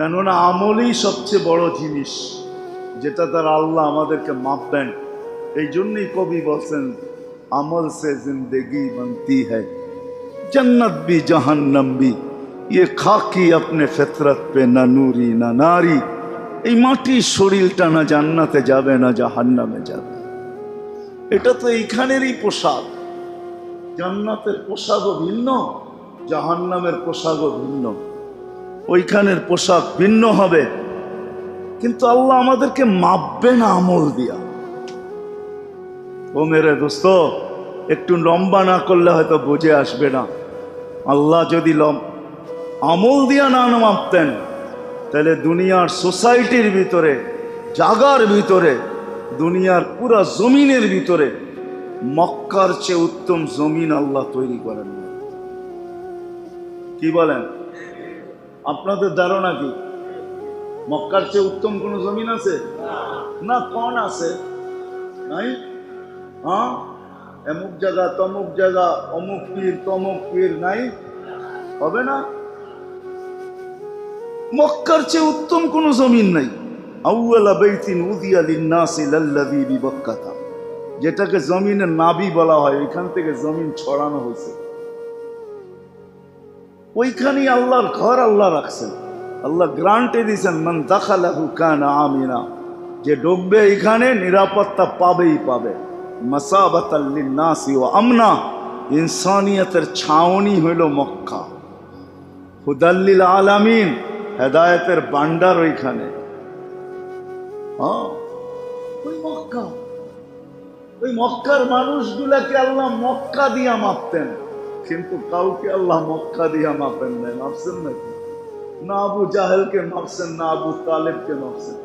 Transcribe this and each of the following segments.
কেননা আমলই সবচেয়ে বড় জিনিস, যেটা তার আল্লাহ আমাদেরকে মাপ দেন। এই জন্যই কবি বলছেন, আমল সে জিন্দেগি বন্তি হ্যায়, জন্নত বি জাহান্নাম বি ইয়ে খাকি আপনি ফেতরত পে না নুরি না নারী, এই মাটির শরীরটা না জান্নাতে যাবে না জাহান্নামে যাবে। এটা তো এইখানেরই পোশাক। জান্নাতের পোশাকও ভিন্ন, জাহান্নামের পোশাকও ভিন্ন। ওইখানের পোশাক ভিন্ন হবে। কিন্তু আল্লাহ আমাদেরকে মাপবে না আমল দিয়া। ও মেরে দোস্ত, একটু লম্বা না করলে হয়তো বুঝে আসবে না। আল্লাহ যদি লম, আমল দিয়া না মাপতেন, তাহলে দুনিয়ার সোসাইটির ভিতরে, জাগার ভিতরে, দুনিয়ার পুরা জমিনের ভিতরে, মক্কার চেয়ে উত্তম জমিন আল্লাহ তৈরি করেন। কি বলেন? আপনাদের ধারণা কি? মক্কার চেয়ে উত্তম কোন জমিন আছে? না কোন আছে। নাই? হ্যাঁ? এমুক জায়গা, তমুক জায়গা, অমুক পীর, তমুক পীর নাই? হবে না? মক্কার চেয়ে উত্তম কোন জমিন নাই। যেটাকে জমিনের নাবি বলা হয়, এখান থেকে জমিন ছড়ানো হয়েছে। ওইখানেই আল্লাহর ঘর আল্লাহ রাখছেন। আল্লাহ গ্রান্টে দিয়েছেন, মান দাখালাহু কানা আমিনা যে ডুববে এখানে নিরাপত্তা পাবেই পাবে। ও আমনা, ইনসানিয়তের ছাউনি হইল মক্কা। হুদাল্লিল আলামিন, হেদায়েতের বান্ডার ওইখানে। ওই মক্কা। ওই মক্কার মানুষগুলাকে আল্লাহ মক্কা দিয়া মাপতেন। কিন্তু কাউকে আল্লাহ মক্কা দিয়া মাপেন নাই, মাপছেন নাকি? না আবু জাহেলকে মাপছেন, না আবু তালেবকে মাপছেন।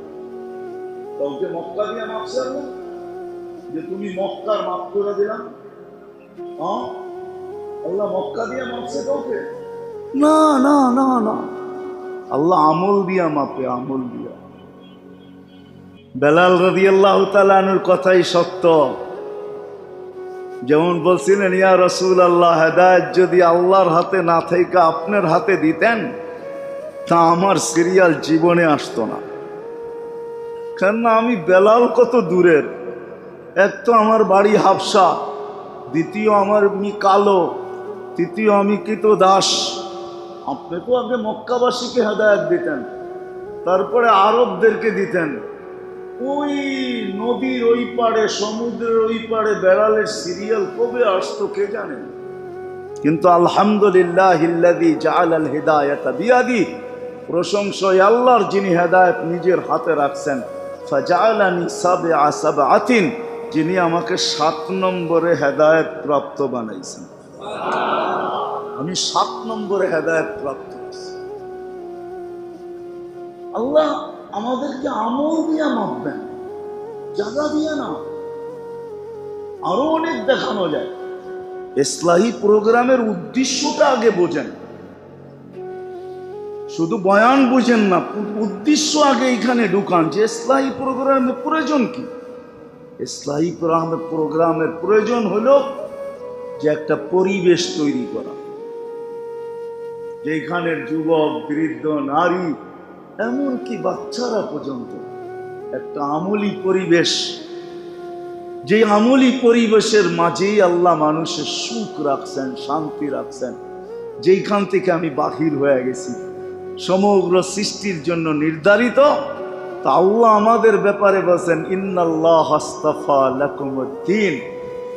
কাউকে মক্কা দিয়া মাপছেন যে তুমি মক্কার মাপ করে দিলাম। হ্যাঁ? আল্লাহ মক্কা দিয়া মাপছে কাউকে? না না না না। আল্লাহ আমল দিয়া মাপে, আমল দিয়া। বেলাল রদি আল্লাহ তালানুর কথাই সত্য। যেমন বলছিলেন, ইয়া রসুল আল্লাহ হেদায়ত যদি আল্লাহর হাতে না থেকে আপনার হাতে দিতেন, তা আমার সিরিয়াল জীবনে আসতো না। কেননা আমি বেলাল কত দূরের। এক তো আমার বাড়ি হাফসা দ্বিতীয় আমার মি কালো, তৃতীয় আমি কৃত দাস আপনি তো আগে মক্কাবাসীকে হেদায়ত দিতেন, তারপরে আরবদেরকে দিতেন। ওই নদীর ওই পাড়ে, সমুদ্রের ওই পাড়ে বেড়ালের সিরিয়াল কবে আসতো কে জানে? কিন্তু আলহামদুলিল্লাহ হিল্লাদি জাল আল হিদায়ত বিয়াদি, প্রশংসয় আল্লাহর যিনি হেদায়ত নিজের হাতে রাখছেন ফাজালানি সাবে আসাব আতিন যিনি আমাকে সাত নম্বরে হেদায়ত প্রাপ্ত বানাইছেন। আমি সাত নম্বরে হেদায়ত প্রাপ্ত আল্লাহ আমাদেরকে আমল দিয়া মাপবেন জায়গা দিয়ে না আরও অনেক দেখানো যায়। ইসলাহী প্রোগ্রামের উদ্দেশ্যটা আগে বোঝেন। শুধু বয়ান বুঝেন না, উদ্দেশ্য আগে এখানে ঢুকান যে ইসলাহী প্রোগ্রামের প্রয়োজন কি। ইসলাহী প্রোগ্রামের প্রোগ্রামের প্রয়োজন হলো যে একটা পরিবেশ তৈরি করা। যেখানের যুবক, বৃদ্ধ, নারী এমনকি বাচ্চারা পর্যন্ত একটা আমলি পরিবেশ যে আমলি পরিবেশের মাঝেই আল্লাহ মানুষের সুখ রাখছেন, শান্তি রাখছেন, যেইখান থেকে আমি বাহির হয়ে গেছি। সমগ্র সৃষ্টির জন্য নির্ধারিত, তা আল্লাহ আমাদের ব্যাপারে বলছেন, ইন্নাল্লাহ হাস্তাফা লাকুমুদ্দিন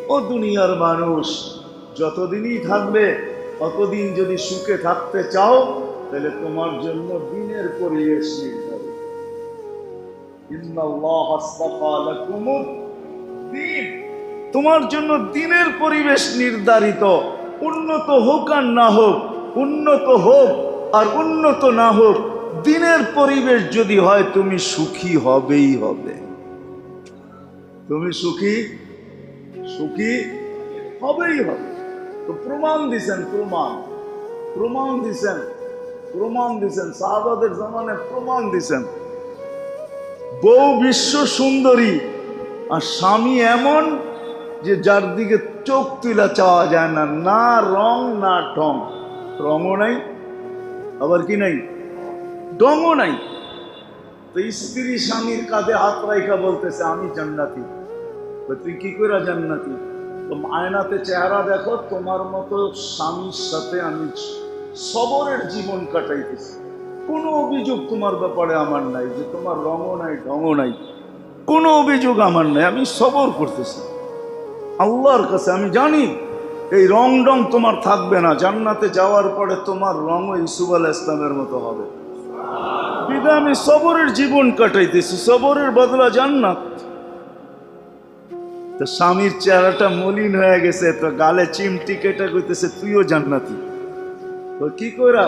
ও দুনিয়ার মানুষ, যতদিনই থাকবে, ততদিন যদি সুখে থাকতে চাও তাহলে তোমার জন্য দিনের পরিবেশ তোমার জন্য দিনের পরিবেশ নির্ধারিত। উন্নত হোক আর না হোক, উন্নত হোক আর উন্নত না হোক, দিনের পরিবেশ যদি হয়, তুমি সুখী হবেই হবে। তুমি সুখী? সুখী হবেই হবে। তো প্রমাণ দিছেন, প্রমাণ। প্রমাণ দিছেন। প্রমাণ দিছেন, সাহাবাদের জামানে প্রমাণ দিছেন। বউ বিশ্ব সুন্দরী, আর স্বামী এমন যে যার দিকে চোখ তুলা চাওয়া যায় না না রং, না ঢং। রঙও নাই, আবার কি নাই? ডমও নাই। তো স্ত্রী স্বামীর কাঁধে হাত রাইখা বলতেছে, আমি জান্নাতি। তুই কি করে জান্নাতি? তো আয়নাতে চেহারা দেখো, তোমার মতো স্বামীর সাথে আমি সবরের জীবন কাটাইতেছি। কোনো অভিযোগ তোমার ব্যাপারে আমার নাই, যে তোমার রঙও নাই, ঢঙও নাই। কোনো অভিযোগ আমার নাই, আমি সবর করতেছি। আল্লাহর কাছে আমি জানি, এই রং ডং তোমার থাকবে না, জান্নাতে যাওয়ার পরে তোমার রঙও ইসুফ আল ইসলামের মতো হবে। বিদা আমি সবরের জীবন কাটাইতেছি, সবরের বদলা জান্নাত। স্বামীর চেহারাটা মলিন হয়ে গেছে, তো গালে চিমটি কেটে কইতেছে, তুইও জান্নাতি। তো কি করা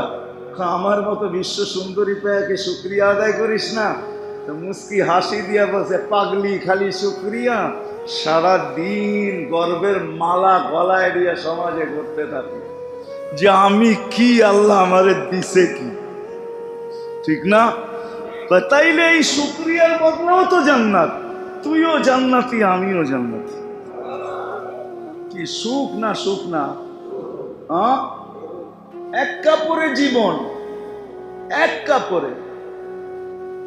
আমার মতো বিশ্ব সুন্দরী পেয়াকে শুক্রিয়া আদায় করিস না। তো মুস্কি হাসি দিয়া বলছে, পাগলি খালি শুক্রিয়া। সারা দিন গর্বের মালা গলায় দিয়া সমাজে করতে থাকি। যে আমি কি আল্লাহ আমারে দিছে কি? ঠিক না? তাইলে এই শুক্রিয়ার বদলাও তো জান্নাত। তুইও জান্নাতি, আমিও জান্নাতি। কি সুখ না সুখ না হ্যাঁ এক কাপড়ে জীবন, এক কাপড়ে।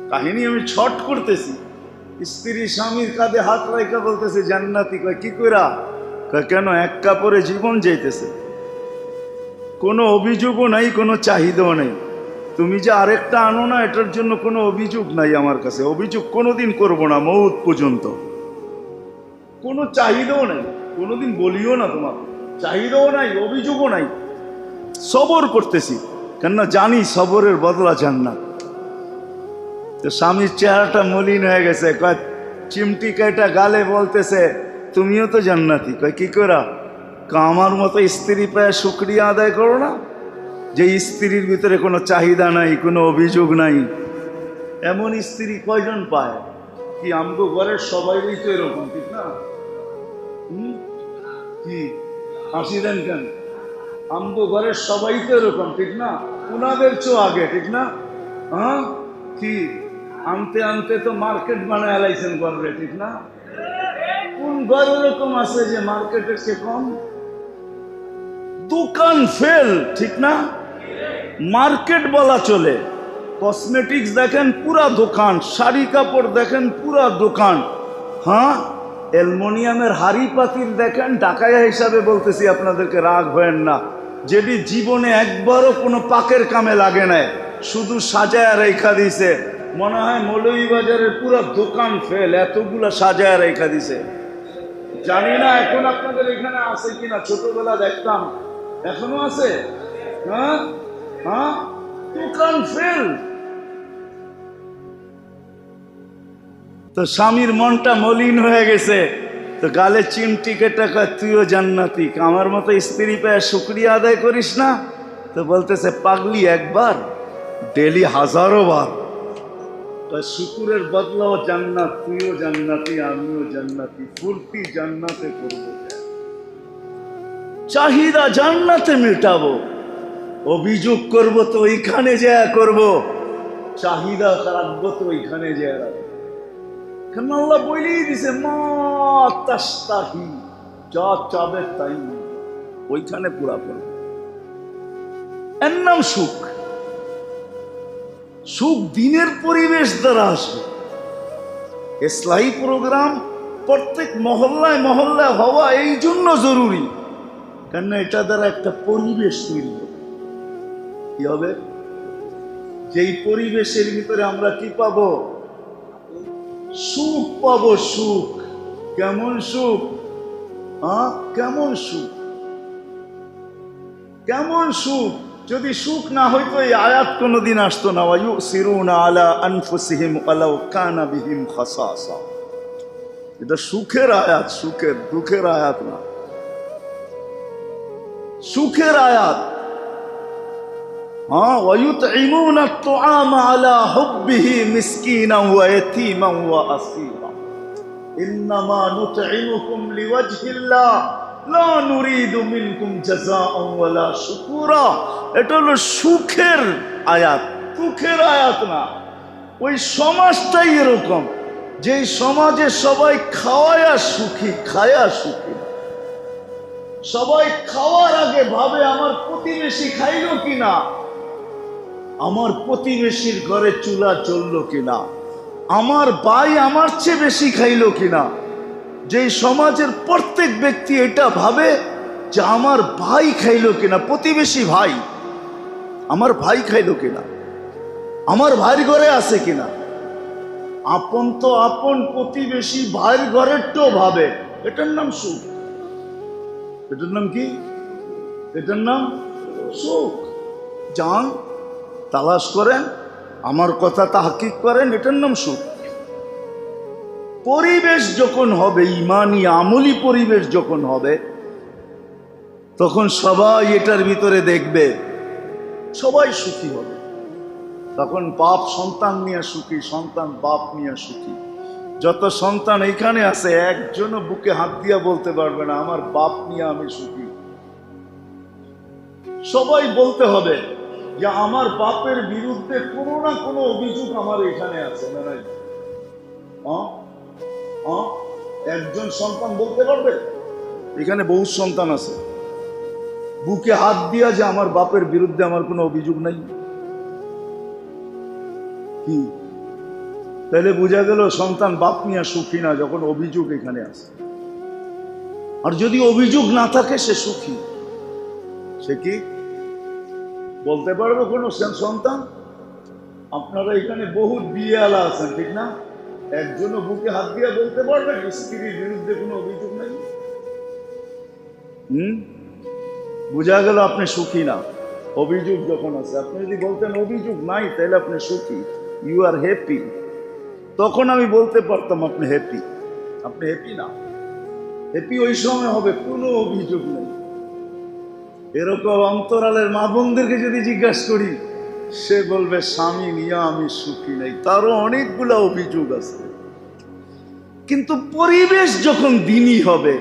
কাহিনী আমি ছট করতেছি। স্ত্রী স্বামীর কাঁধে হাত রাইকা বলতেছে, জান্নাতি, কয়, কি কইরা? কেন এক কাপড়ে জীবন যাইতেছে? কোনো অভিযোগও নাই, কোনো চাহিদাও নেই। তুমি যে আরেকটা আনো না, এটার জন্য কোনো অভিযোগ নাই আমার কাছে। অভিযোগ কোনোদিন করব না, মৌত পর্যন্ত। কোনো চাহিদাও নাই, কোনোদিন বলিও না তোমার চাহিদাও নাই, অভিযোগও নাই। সবর করতেছি। কেননা জানি সবরের বদলা জান্নাত। তো স্বামীর চেহারাটা মলিন হয়ে গেছে। কয়, চিমটি কাইটা গালে বলতেছে, তুমিও তো জান্নাতি। কয়, কি করা আমার মতো স্ত্রী পায় শুক্রিয়া আদায় করো না? যে স্ত্রীর ভিতরে কোনো চাহিদা নাই, কোনো অভিযোগ নাই। এমন স্ত্রী কয়জন পায়? কি আমগো ঘরের সবাই তো এরকম, ঠিক না? কি? হাসি দেন কেন? আমগো ঘরের সবাই তো এরকম, ঠিক না? উনাদের চো আগে, ঠিক না? হ্যাঁ? কি? আনতে আনতে তো মার্কেট বানায় লাইছেন ঘরে, ঠিক না? কোন ঘর এরকম আছে যে মার্কেটের চেয়ে কম? দোকান ফেল, ঠিক না? মার্কেট বলা চলে। কসমেটিক্স দেখেন পুরা দোকান, শাড়ি কাপড় দেখেন পুরা দোকান। হ্যাঁ? অ্যালমোনিয়ামের হাড়ি পাতিল দেখেন ডাকাইয়া হিসাবে বলতেছি, আপনাদেরকে রাগ হয়েন না। যেটি জীবনে একবারও কোনো পাকের কামে লাগে নাই। শুধু সাজায় রেখা দিছে। মনে হয় মৌলভীবাজারের পুরো দোকান ফেল, এতগুলা সাজায় রেখা দিছে। জানি না এখন আপনাদের এখানে আছে কিনা, ছোটবেলা দেখতাম। এখনও আছে? হ্যাঁ? হ্যাঁ? দোকান ফেল। তো স্বামীর মনটা মলিন হয়ে গেছে। তো গালে চিমটি কেটে তুইও জান্নাতি। আমার মতো স্ত্রী পেয়ে শুক্রিয়া আদায় করিস না? তো বলতেছে, পাগলি একবার, ডেলি হাজারো বার। তো শুকুরের বদলাও জান্নাত, তুইও জান্নাতি, আমিও জান্নাতি, ফুর্তি জান্নাতে করব চাহিদা জান্নাতে মেটাবো, অভিযোগ করব তো ওইখানে যা করব, চাহিদা রাখব তো ওইখানে যা রাখব। কেন আল্লাহ বলেই দিছে, মা তাস্তাহি যা চাবে তাই। ওইখানে পুরা করবে এর নাম সুখ। সুখ দিনের পরিবেশ দ্বারা আসবে। ইসলাহী প্রোগ্রাম প্রত্যেক মহল্লায় মহল্লায় হওয়া এই জন্য জরুরি। কেন এটা দ্বারা একটা পরিবেশ তৈরি কি হবে? যেই পরিবেশের ভিতরে আমরা কি পাবো? সুখ পাবো সুখ। কেমন সুখ? হ্যাঁ কেমন সুখ? কেমন সুখ? যদি সুখ না হইতো এই আয়াত কোনোদিন আসতো না। ওয়ায়ু সিরুনা আলা আনফুসিহিম আলাউ কানা বিহিম খাসাসা। এটা সুখের আয়াত, সুখের দুঃখের আয়াত না। সুখের আয়াত। এটা হলো সুখের আয়াত। না। ওই সমাজটাই এরকম। যে সমাজে সবাই খাওয়ায়া সুখী, খায়া সুখী। সবাই খাওয়ার আগে ভাবে, আমার প্রতিবেশী খাইলো কিনা? আমার প্রতিবেশীর ঘরে চুলা চলল কিনা? আমার ভাই আমার চেয়ে বেশি খাইলো কিনা? যে সমাজের প্রত্যেক ব্যক্তি এটা ভাবে যে আমার ভাই খাইলো কিনা, প্রতিবেশী ভাই। আমার ভাই খাইলো কিনা? আমার ভাইয়ের ঘরে আছে কিনা? আপন তো আপন প্রতিবেশী ভাইয়ের ঘরের তো ভাবে। এটার নাম সুখ। এটার নাম কি? এটার নাম সুখ। যান তালাশ করেন, আমার কথা তাহাকিক করেন, এটার নাম সুখ পরিবেশ যখন হবে, ইমানি আমলি পরিবেশ যখন হবে, তখন সবাই এটার ভিতরে দেখবে, সবাই সুখী হবে। তখন বাপ সন্তান নিয়ে সুখী, সন্তান বাপ নিয়ে সুখী। যত সন্তান এখানে আছে, একজনও বুকে হাত দিয়া বলতে পারবে না, আমার বাপ নিয়ে আমি সুখী। সবাই বলতে হবে যে আমার বাপের বিরুদ্ধে কোনো না কোনো অভিযোগ আমার এখানে আছে, না নাই? হ্যাঁ? একজন সন্তান বলতে পারবে? এখানে বহু সন্তান আছে। বুকে হাত দিয়া যে আমার বাপের বিরুদ্ধে আমার কোনো অভিযোগ নাই। কি? তাহলে বোঝা গেল সন্তান বাপ নিয়ে সুখী না, যখন অভিযোগ এখানে আছে। আর যদি অভিযোগ না থাকে, সে সুখী। সে কি? বলতে পারব কোনো সন্তান? আপনারা এখানে বহু আলা আছেন, ঠিক না? একজনও বুকে হাত দিয়ে বলতে পারবেন স্ত্রীর বিরুদ্ধে কোনো অভিযোগ নেই? হুম? বোঝা গেল আপনি সুখী না। অভিযোগ যখন আছে, আপনি যদি বলতেন অভিযোগ নাই, তাহলে আপনি সুখী। ইউ আর হ্যাপি তখন আমি বলতে পারতাম আপনি হ্যাপি আপনি হ্যাপি না? হ্যাপি ওই সময় হবে, কোনো অভিযোগ নেই। এরকম অন্তরালের মা বোনদেরকে যদি জিজ্ঞাসা করি, সে বলবে, স্বামী নিয়ে আমি সুখী নাই। তারও অনেকগুলো অভিযোগ আছে। কিন্তু পরিবেশ যখন দিনই হবে,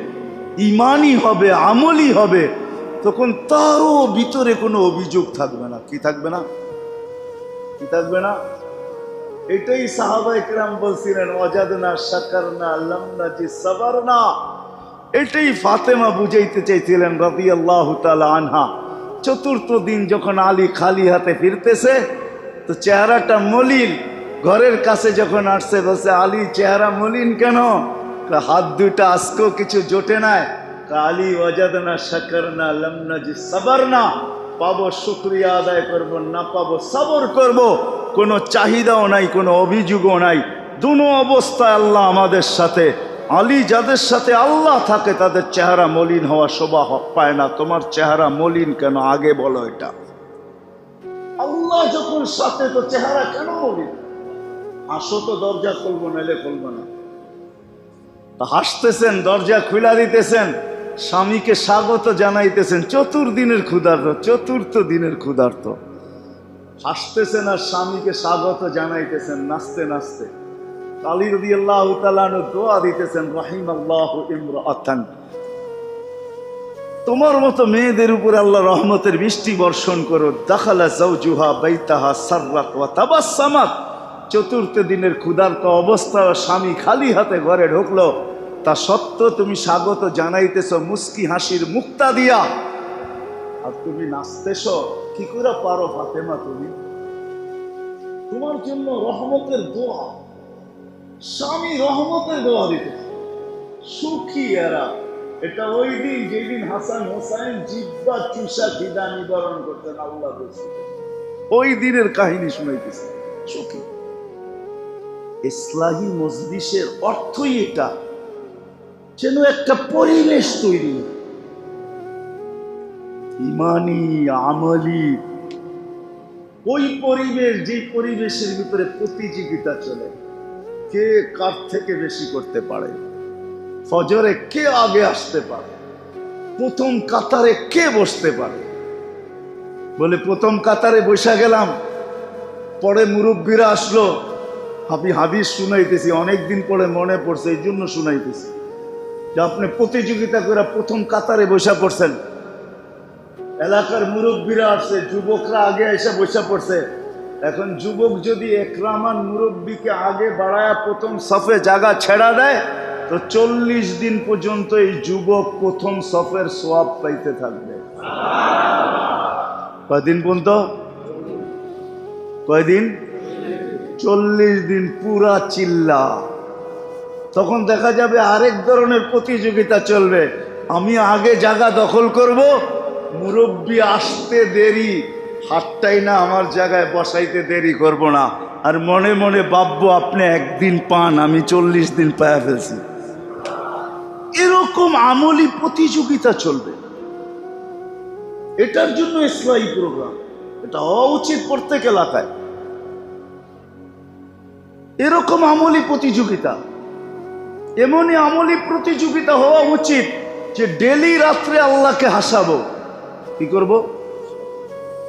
ইমানই হবে আমলি হবে, তখন তারও ভিতরে কোনো অভিযোগ থাকবে না। কি থাকবে না? কি থাকবে না? এটাই সাহাবা ইকরাম বলছিলেন না আল্লাম না যে সাবার না এটাই ফাতেমা বুঝাইতে চাইছিলেন রবি আল্লাহ আনহা। চতুর্থ দিন যখন আলী খালি হাতে ফিরতেছে, তো চেহারাটা মলিন। ঘরের কাছে যখন আসছে, বলছে, আলী, চেহারা মলিন কেন? হাত দুইটা আজকেও কিছু জোটে নাই। আলী, ওয়াজাদনা শাকর না লমনা জি সবর না পাবো শুক্রিয়া আদায় করব, না পাবো সবর করব। কোনো চাহিদাও নাই, কোনো অভিযোগও নাই। দুনো অবস্থায় আল্লাহ আমাদের সাথে আলী যাদের সাথে আল্লাহ থাকে, তাদের চেহারা মলিন হওয়া শোভা পায় না। তোমার চেহারা মলিন কেন? আগে বলো এটা। আল্লাহ যখন সাথে, তো চেহারা কেন মলিন? হাসো তো দরজা খুলবো, নাইলে খুলবো না। তা হাসতেছেন, দরজা খুলা দিতেছেন, স্বামীকে স্বাগত জানাইতেছেন, চতুর্দিনের ক্ষুধার্ত, চতুর্থ দিনের ক্ষুধার্ত। হাসতেছেন আর স্বামীকে স্বাগত জানাইতেছেন, নাচতে নাচতে। তোমার মতো মেয়েদের উপর আল্লাহ রহমতের বৃষ্টি বর্ষণ করো। চতুর্থ দিনের ক্ষুধার্ত অবস্থা স্বামী খালি হাতে ঘরে ঢুকলো। তা সত্য তুমি স্বাগত জানাইতেছ মুস্কি হাসির মুক্তা দিয়া। আর তুমি নাচতেছ, কি করে পারো ফাতেমা তুমি? তোমার জন্য রহমতের দোয়া। স্বামী রহমতের দোয়া দিতেছে সুখী এরা। এটা ওই দিন যেদিন হাসান হোসাইন জিব্বা চুষা খিদা নিবারণ করতেন, আল্লাহ ওই দিনের কাহিনী শুনাইতেছে। সুখী। ইসলাহী মজলিসের অর্থই এটা। যেন একটা পরিবেশ তৈরি ইমানি, আমলি, ওই পরিবেশ যে পরিবেশের ভিতরে প্রতিযোগিতা চলে। কে কার থেকে বেশি করতে পারে? ফজরে কে আগে আসতে পারে? প্রথম কাতারে কে বসতে পারে? বলে, প্রথম কাতারে বসে গেলাম। পরে মুরব্বীরা আসলো। আমি হাদিস শুনাইতেছি, অনেকদিন পরে মনে পড়ছে এই জন্য শুনাইতেছি। যে আপনি প্রতিযোগিতা করে প্রথম কাতারে বসে পড়ছেন। এলাকার মুরব্বীরা আসছে, যুবকরা আগে এসে বসে পড়ছে। এখন যুবক যদি একরামান মুরব্বীকে আগে বাড়ায় প্রথম সফে জায়গা ছেড়া দেয়, তো চল্লিশ দিন পর্যন্ত এই যুবক প্রথম সফের সোয়াব পাইতে থাকবে। কয়দিন পর্যন্ত? কয়দিন? চল্লিশ দিন পুরা চিল্লা। তখন দেখা যাবে আরেক ধরনের প্রতিযোগিতা চলবে। আমি আগে জায়গা দখল করব, মুরব্বী আসতে দেরি। হাতটাই না আমার জায়গায় বসাইতে দেরি করব না। আর মনে মনে ভাববো, আপনি একদিন পান, আমি চল্লিশ দিন পায়া ফেলছি। এরকম আমলি প্রতিযোগিতা চলবে। এটার জন্য ইসলামী প্রোগ্রাম এটা হওয়া উচিত প্রত্যেক এলাকায়। এরকম আমলি প্রতিযোগিতা, এমনই আমলি প্রতিযোগিতা হওয়া উচিত যে ডেলি রাত্রে আল্লাহকে হাসাবো। কি করব?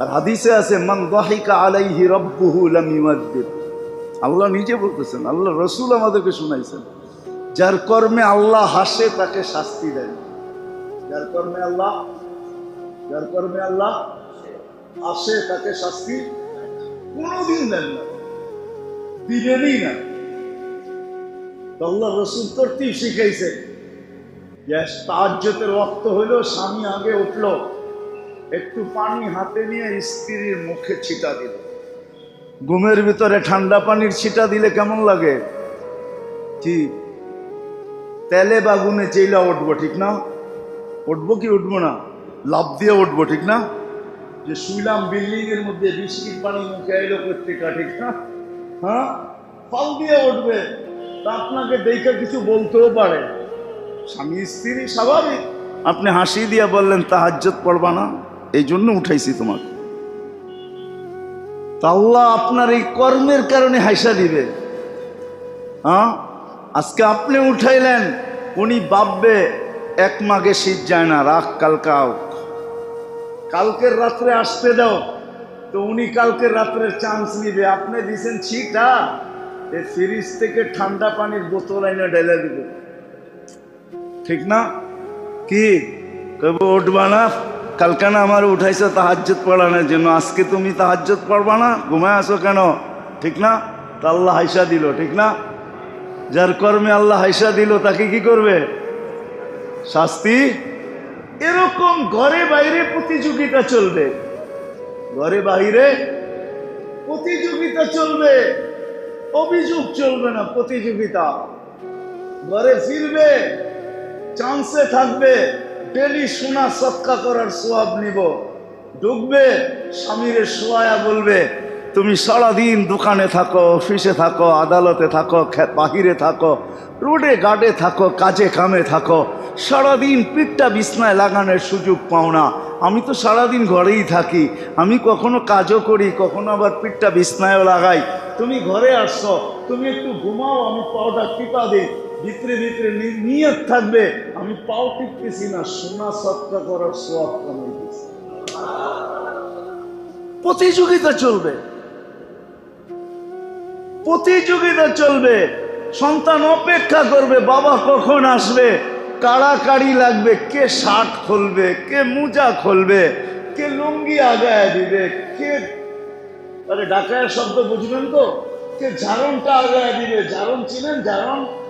আর হাদিসে আছে, মান দাহিকা আলাইহি রব্বুহু লাম ইউআদ্দিব আল্লাহ নিজে বলতেছেন, আল্লাহ রসুল আমাদেরকে শুনাইছেন, যার কর্মে আল্লাহ হাসে, তাকে শাস্তি দেন। যার কর্মে আল্লাহ, যার কর্মে আল্লাহ আসে, তাকে শাস্তি কোনোদিন দেন না। দিবেনই না। আল্লাহ রসুল তরতিব শিখাইছে যে তাজ্যতের রক্ত হইল, স্বামী আগে উঠল। একটু পানি হাতে নিয়ে স্ত্রীর মুখে ছিটা দিল। ঘুমের ভিতরে ঠান্ডা পানির ছিটা দিলে কেমন লাগে? কি? তেলে বাগুনে চেইলা উঠবো, ঠিক না? উঠবো কি উঠবো না? লাভ দিয়ে উঠবো, ঠিক না? যে শুইলাম বিল্ডিং এর মধ্যে বৃষ্টির পানি মুখে এলো পত্রিকা, ঠিক না? হ্যাঁ? ফাল দিয়ে উঠবে। তা আপনাকে দেখে কিছু বলতেও পারে। স্বামী স্ত্রী স্বাভাবিক। আপনি হাসি দিয়ে বললেন তাহাজ্জত পড়বা না? এই জন্য উঠাইছি তোমাকে। তা আল্লাহ আপনার এই কর্মের কারণে হাইসা দিবে। হ্যাঁ? আজকে আপনি উঠাইলেন, উনি ভাববে, এক মাগে শীত যায় না, রাখ কালকাও কালকের রাত্রে আসতে দাও। তো উনি কালকের রাত্রে চান্স নিবে। আপনি দিছেন ছিটা এই ফ্রিজ থেকে ঠান্ডা পানির বোতল এনে ঢেলে দিবে। ঠিক না? কি? কব উঠবা না? কালকে না আমার উঠাইছো তাহাজ্জত পড়ানোর জন্য। আজকে তুমি তাহাজ্জত পড়বা না? ঘুমায় আসো কেন? ঠিক না? তা আল্লাহ হাইসা দিল, ঠিক না? যার কর্মে আল্লাহ হাইসা দিল, তাকে কি করবে? শাস্তি? এরকম ঘরে বাইরে প্রতিযোগিতা চলবে। ঘরে বাইরে প্রতিযোগিতা চলবে। অভিযোগ চলবে না প্রতিযোগিতা। ঘরে ফিরবে, চান্সে থাকবে। ডেলি সোনা সৎকা করার সোয়াব নিব। ঢুকবে স্বামীরে সোয়ায়া বলবে, তুমি সারাদিন দোকানে থাকো, অফিসে থাকো, আদালতে থাকো বাহিরে থাকো, রোডে গাডে থাকো, কাজে, কামে থাকো। সারাদিন পিঠটা বিছনায় লাগানোর সুযোগ পাও না। আমি তো সারাদিন ঘরেই থাকি। আমি কখনো কাজও করি, কখনো আবার পিঠটা বিছনায়ও লাগাই। তুমি ঘরে আসছো তুমি একটু ঘুমাও, আমি পাওটা টিপা দিই। ভিতরে ভিতরে নিয়ত থাকবে। আমি পাও টিপতেছি না, সোনা সৎকা করার কামাইতেছি। প্রতিযোগিতা চলবে। প্রতিযোগিতা চলবে। সন্তান অপেক্ষা করবে, বাবা কখন আসবে? কাড়াকাড়ি লাগবে? কে শার্ট খুলবে? কে মোজা খুলবে? কে লুঙ্গি আগায় দিবে? কে আরে ডাকায়ের শব্দ বুঝবেন তো? কে ঝাড়নটা আগায় দিবে? ঝাড়ন চিনেন? ঝাড়ন?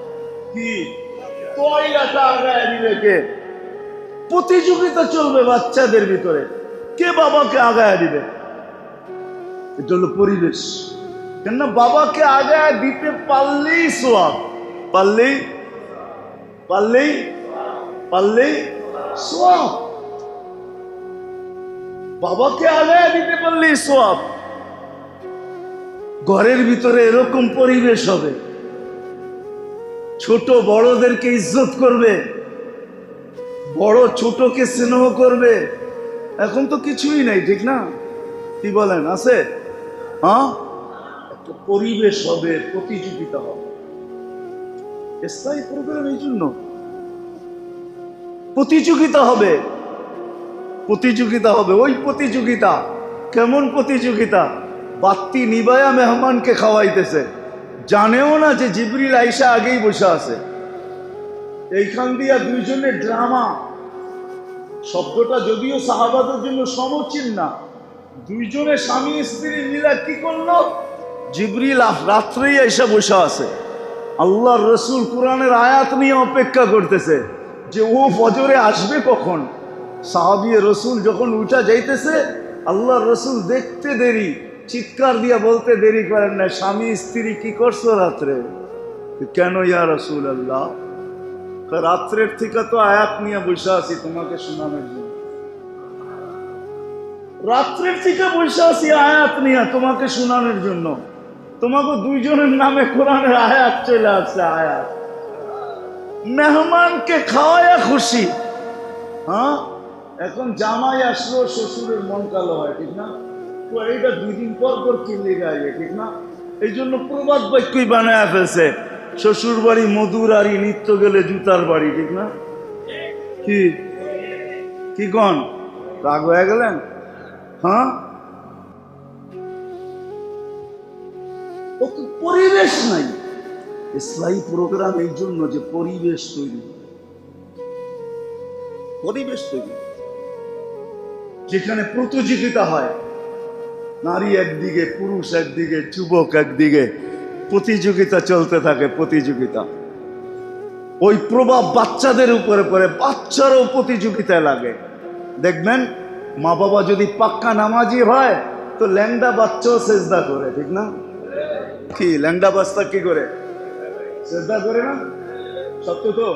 প্রতিযোগিতা চলবে বাচ্চাদের ভিতরে। কে বাবাকে আগায় দিবে? এটা হলো পরিবেশ। কেননা বাবাকে আগায় দিতে পারলেই সোয়াব। পারলেই পারলেই পারলেই সোয়াব। বাবাকে আগায় দিতে পারলেই সোয়াব। ঘরের ভিতরে এরকম পরিবেশ হবে। ছোট বড়দেরকে ইজ্জত করবে, বড় ছোটকে স্নেহ করবে। এখন তো কিছুই নাই, ঠিক না? কি বলেন, আছে? হ্যাঁ? পরিবেশ হবে, প্রতিযোগিতা হবে। স্থায়ী প্রোগ্রাম এই জন্য। প্রতিযোগিতা হবে। প্রতিযোগিতা হবে, ওই প্রতিযোগিতা। কেমন প্রতিযোগিতা? বাত্তি নিবায়া মেহমানকে খাওয়াইতেছে। জানেও না যে জিবরিল আইসা আগেই বসে আছে। এইখান দিয়া দুইজনের ড্রামা শব্দটা যদিও সাহাবাদের জন্য সমচিন না দুইজনে স্বামী স্ত্রী মিলা কি করল? জিবরিল রাত্রেই এসে বসে আছে। আল্লাহ রসুল কোরআনের আয়াত নিয়ে অপেক্ষা করতেছে যে ও ফজরে আসবে কখন? সাহাবিয়ে রসুল যখন উঠা যাইতেছে আল্লাহ রসুল দেখতে দেরি। চিৎকার দিয়ে বলতে দেরি করেন না, স্বামী, স্ত্রী কি করছ রাত্রে? কেন ইয়া রসুল আল্লাহ রাত্রের থেকে তো আয়াত নিয়ে বসে আছি, তোমাকে শোনানোর জন্য। রাত্রের থেকে বসে আছি, আয়াত নিয়ে তোমাকে শোনানোর জন্য। তোমাকে দুইজনের নামে কোরআনের আয়াত চলে আসছে, আয়াত। মেহমানকে খাওয়ায়া খুশি। হ্যাঁ? এখন জামাই আসলো শ্বশুরের মন কালো হয়, ঠিক না? তো এইটা দুই দিন পর পর কিনলে গাইবে ঠিক না? এই জন্য প্রবাদ বাক্যই বানায় ফেলছে, শ্বশুর বাড়ি, মধুর আড়ি, নিত্য গেলে জুতার বাড়ি, ঠিক না? কি? কি কন? রাগ হয়ে গেলেন? হ্যাঁ? পরিবেশ নাই। ইসলাই প্রোগ্রাম এই জন্য যে পরিবেশ তৈরি। পরিবেশ তৈরি। যেখানে প্রতিযোগিতা হয় নারী একদিকে, পুরুষ একদিকে, যুবক একদিকে। প্রতিযোগিতা চলতে থাকে, প্রতিযোগিতা। ওই প্রভাব বাচ্চাদের উপরে পড়ে, বাচ্চারও প্রতিযোগিতায় লাগে। দেখবেন মা বাবা যদি পাক্কা নামাজি হয়, তো ল্যাংডা বাচ্চাও সেজদা করে, ঠিক না? কি, ল্যাংডা বাচ্চা কি করে? সেজদা করে না? সত্য তো?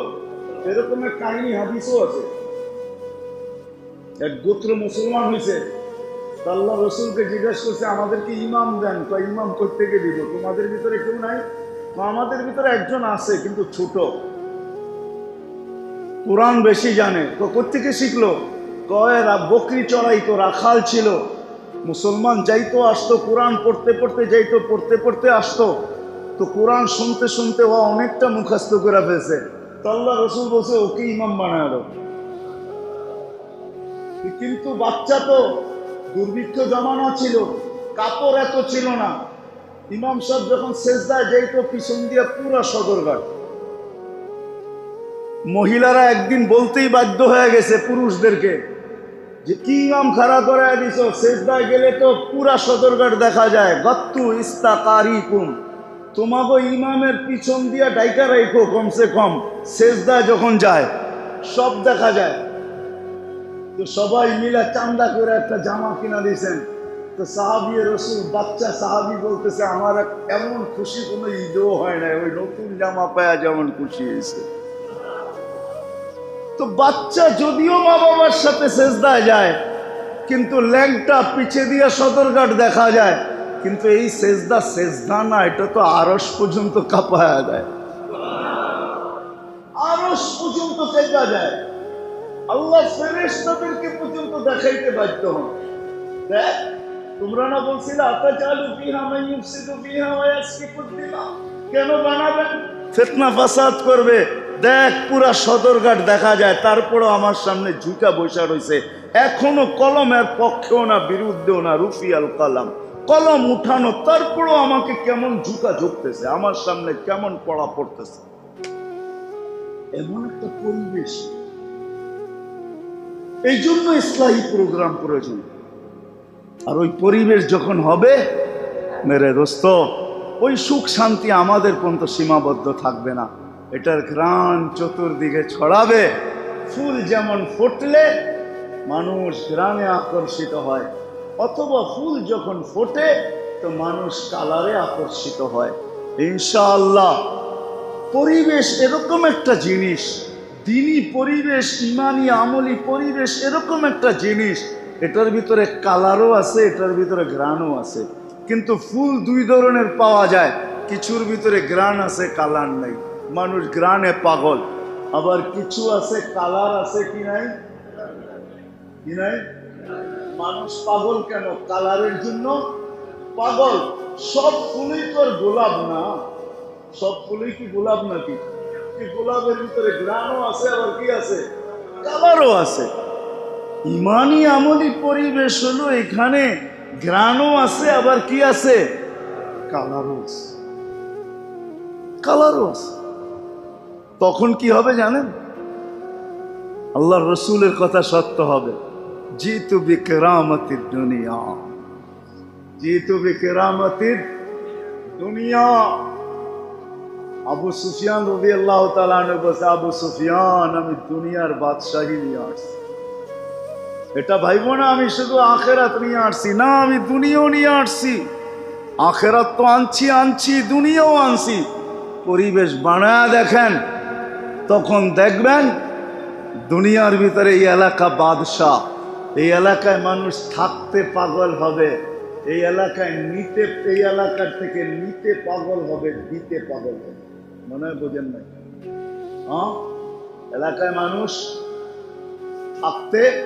এরকম কাহিনী, হাদিসও আছে। এক গোত্র মুসলমান হয়েছে আল্লাহ রসুলকে জিজ্ঞাসা করছে, আমাদেরকে ইমাম দেন, তো ইমাম থেকে দিব? তোমাদের ভিতরে কেউ নাই? আমাদের ভিতরে একজন আছে, কিন্তু ছোট। কোরআন বেশি জানে, তো কোথেকে শিখলো? কয় বকরি চড়াই তো রাখাল ছিল। মুসলমান যাইতো, আসতো, কোরআন পড়তে পড়তে যাইতো, পড়তে পড়তে আসতো। তো কোরআন শুনতে শুনতে ও অনেকটা মুখস্থ করে ফেলছে। তো আল্লাহ রসুল বসে ওকে ইমাম বানালো কিন্তু বাচ্চা তো দুর্ভিক্ষ জমানো ছিল, কাপড় এত ছিল না। ইমাম সাহেব যখন শেষদায় যাইত পিছন দিয়ে পুরো সদরঘাট মহিলারা একদিন বলতেই বাধ্য হয়ে গেছে পুরুষদেরকে যে, কি ইমাম খাড়া করে দিছ? শেষদায় গেলে তো পুরা সদরঘাট দেখা যায়। গত্তু ইস্তা কারি কুম তোমাকে ইমামের পিছন দিয়ে ডাইকা রাখো কমসে কম। শেষদায় যখন যায়, সব দেখা যায়। তো সবাই মিলে চান্দা করে একটা জামা কিনা দিয়েছেন। তো সাহাবি রসুল, বাচ্চা সাহাবি বলতেছে, আমার এমন খুশি কোনো ঈদও হয় না ওই নতুন জামা পায়া যেমন খুশি হয়েছে। তো বাচ্চা যদিও মা বাবার সাথে সেজদায় যায়, কিন্তু ল্যাংটা পিছে দিয়ে সদরঘাট দেখা যায়, কিন্তু এই সেজদা সেজদা না, এটা তো আরস পর্যন্ত কাঁপায়া যায়। আরস পর্যন্ত কেঁপা যায়। আল্লাহ ফেরেশতাদেরকে পর্যন্ত দেখাইতে বাধ্য হন। দেখ, তোমরা না বলছিলে আতা চালু ফিহা মান ইউফসিদু ফিহা ওয়া ইয়াসফিকু কেন বানাবেন ফিতনা ফাসাদ করবে। দেখ, পুরা সদরঘাট দেখা যায়, তারপরও আমার সামনে ঝুঁকা বৈশা রয়েছে এখনও কলমের পক্ষেও না, বিরুদ্ধেও না রুফিয়াল কালাম। কলম উঠানো, তারপরও আমাকে কেমন ঝুঁকা ঝুঁকতেছে, আমার সামনে কেমন পড়া পড়তেছে। এমন একটা পরিবেশ এই জন্য ইসলাহী প্রোগ্রাম প্রয়োজন। আর ওই পরিবেশ যখন হবে, মেরে দোস্ত, ওই সুখ শান্তি আমাদের পর্যন্ত সীমাবদ্ধ থাকবে না। এটার গ্রান চতুর্দিকে ছড়াবে। ফুল যেমন ফুটলে, মানুষ গ্রামে আকর্ষিত হয়। অথবা ফুল যখন ফোটে, তো মানুষ কালারে আকর্ষিত হয়। ইনশাআল্লাহ, পরিবেশ এরকম একটা জিনিস দিনই পরিবেশ, ইমানি আমলি পরিবেশ, এরকম একটা জিনিস। এটার ভিতরে কালারও আছে, এটার ভিতরে গ্রানও আছে। কিন্তু ফুল দুই ধরনের পাওয়া যায়। কিছুর ভিতরে গ্রান আছে, কালার নাই। মানুষ গ্রানে পাগল। আবার কিছু আছে, কালার আছে কি নাই? কি নাই? মানুষ পাগল কেন? কালারের জন্য পাগল। সব ফুলই তোর গোলাপ না। সব ফুলই কি গোলাপ নাকি? গোলাপের ভিতরে গ্রানও আছে, আবার কি আছে? কালারও আছে। ইমানি আমলি পরিবেশ হলো এখানে গ্রানও আছে, আবার কি আছে? কালারও আছে। কালারও আছে। তখন কি হবে জানেন? আল্লাহ রসুলের কথা সত্য হবে। জিতু বিক্রামতির দুনিয়া। জিতু বিক্রামতির দুনিয়া। আবু সুফিয়ান রবি আল্লাহ বসে আবু সুফিয়ান, আমি দুনিয়ার বাদশাহী নিয়ে আসছি। এটা ভাইব না, আমি শুধু আখেরাত নিয়ে আসছি। না, আমি দুনিয়াও নিয়ে আসছি। আখেরাত তো আনছি আনছি, দুনিয়াও আনছি। পরিবেশ বানায় দেখেন, তখন দেখবেন দুনিয়ার ভিতরে এই এলাকা বাদশাহ। এই এলাকায় মানুষ থাকতে পাগল হবে। এই এলাকায় নিতে, এই এলাকার থেকে নিতে পাগল হবে, দিতে পাগল হবে। মনে হয় বোঝেন নাই। হ্যাঁ? এলাকায় মানুষ থাকতে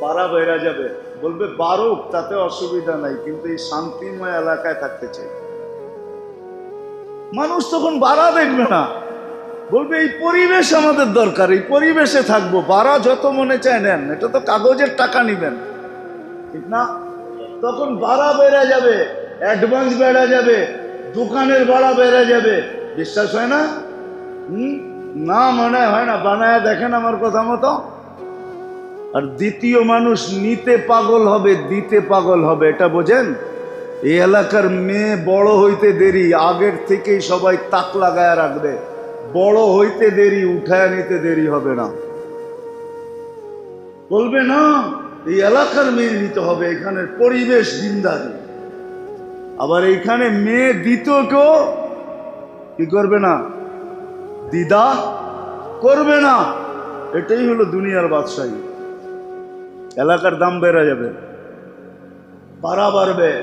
পারা বেড়া যাবে। বলবে বারুক, তাতে অসুবিধা নাই, কিন্তু এই শান্তিময় এলাকায় থাকতে চাই। মানুষ তখন বাড়া দেখবে না। বলবে, এই পরিবেশ আমাদের দরকার, এই পরিবেশে থাকব। বাড়া যত মনে চায় নেন, এটা তো কাগজের টাকা নিবেন। ঠিক না? তখন বাড়া বেড়া যাবে, অ্যাডভান্স বেড়া যাবে, দোকানের ভাড়া বেড়ে যাবে বিশ্বাস হয় না? না মনে হয় না, বানায় দেখেন আমার কথা মতো। আর দ্বিতীয় মানুষ নিতে পাগল হবে, দিতে পাগল হবে, এটা বোঝেন? এই এলাকার মেয়ে বড় হইতে দেরি, আগের থেকেই সবাই তাক লাগায় রাখবে। বড় হইতে দেরি, উঠায় নিতে দেরি হবে না। বলবে, না, এই এলাকার মেয়ে নিতে হবে, এখানের পরিবেশ দিনদারি আবার এইখানে মেয়ে দিত কেউ? কি করবে না? দিদা করবে না। এটাই হলো দুনিয়ার বাদশাহী। এলাকার দাম বেড়ে যাবে। ভাড়া বাড়বে,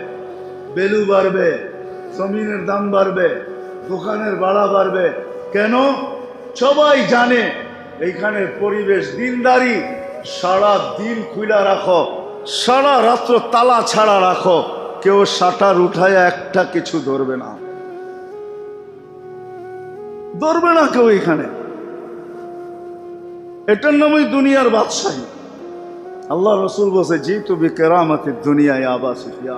বেলু বাড়বে, জমিনের দাম বাড়বে, দোকানের ভাড়া বাড়বে। কেন? সবাই জানে এইখানের পরিবেশ দিনদারি, সারা দিন খুলা রাখো, সারা রাত্র তালা ছাড়া রাখো। কেউ শাটার উঠায় একটা কিছু ধরবে না। ধরবে না কেউ এখানে। এটার নামই দুনিয়ার বাদশাহী। আল্লাহ রসুল বসে জি তুমি কেরামতি দুনিয়ায় আবা সুফিয়া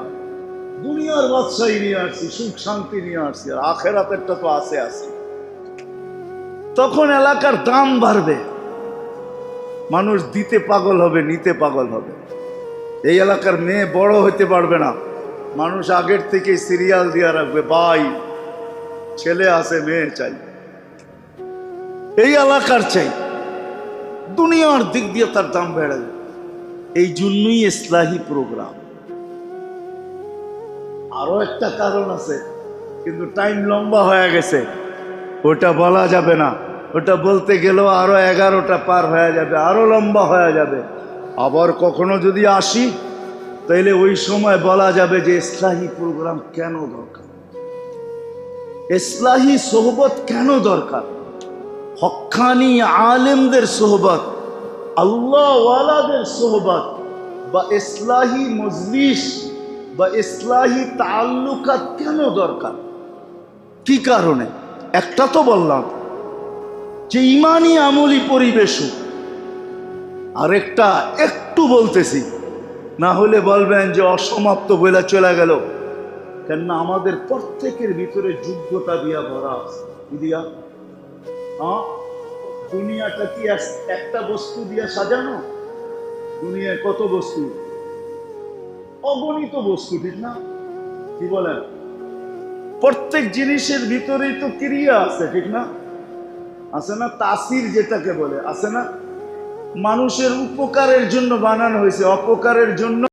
দুনিয়ার বাদশাহী নিয়ে আসছি, সুখ শান্তি নিয়ে আসছি, আর আখেরাতেরটা তো আসে আসে তখন এলাকার দাম বাড়বে। মানুষ দিতে পাগল হবে, নিতে পাগল হবে। এই এলাকার মেয়ে বড় হতে পারবে না। মানুষ আগের থেকে সিরিয়াল দিয়ে রাখবে, ভাই, ছেলে আসে মেয়ে চাই। এই এলাকার চাই দুনিয়ার দিক দিয়ে তার দাম বেড়ে যাবে এই জন্যই ইসলাহি প্রোগ্রাম। আরও একটা কারণ আছে, কিন্তু টাইম লম্বা হয়ে গেছে। ওটা বলা যাবে না। ওটা বলতে গেলেও আরও এগারোটা পার হয়ে যাবে, আরও লম্বা হয়ে যাবে। আবার কখনো যদি আসি, তাইলে ওই সময় বলা যাবে যে ইসলাহি প্রোগ্রাম কেন দরকার? ইসলাহি সোহবত কেন দরকার? হক্কানি আলেমদের সোহবত, আল্লাহওয়ালাদের সোহবত, বা ইসলাহি মজলিস, বা ইসলাহি তাল্লুকাত কেন দরকার? কি কারণে? একটা তো বললাম, যে ইমানই আমলি পরিবেশ আরেকটা একটু বলতেছি, না হলে বলবেন যে অসমাপ্ত বলে চলে গেল। কেননা আমাদের প্রত্যেকের ভিতরে যোগ্যতা দিয়া ভরা আছে। দিয়া হ্যাঁ দুনিয়াটা কি একটা বস্তু দিয়া সাজানো? দুনিয়ায় কত বস্তু? অগণিত বস্তু, ঠিক না? কি বলেন? প্রত্যেক জিনিসের ভিতরেই তো ক্রিয়া আছে, ঠিক না? আছে না? তাসির যেটাকে বলে, আছে না? মানুষের উপকারের জন্য বানানো হয়েছে, অপকারের জন্য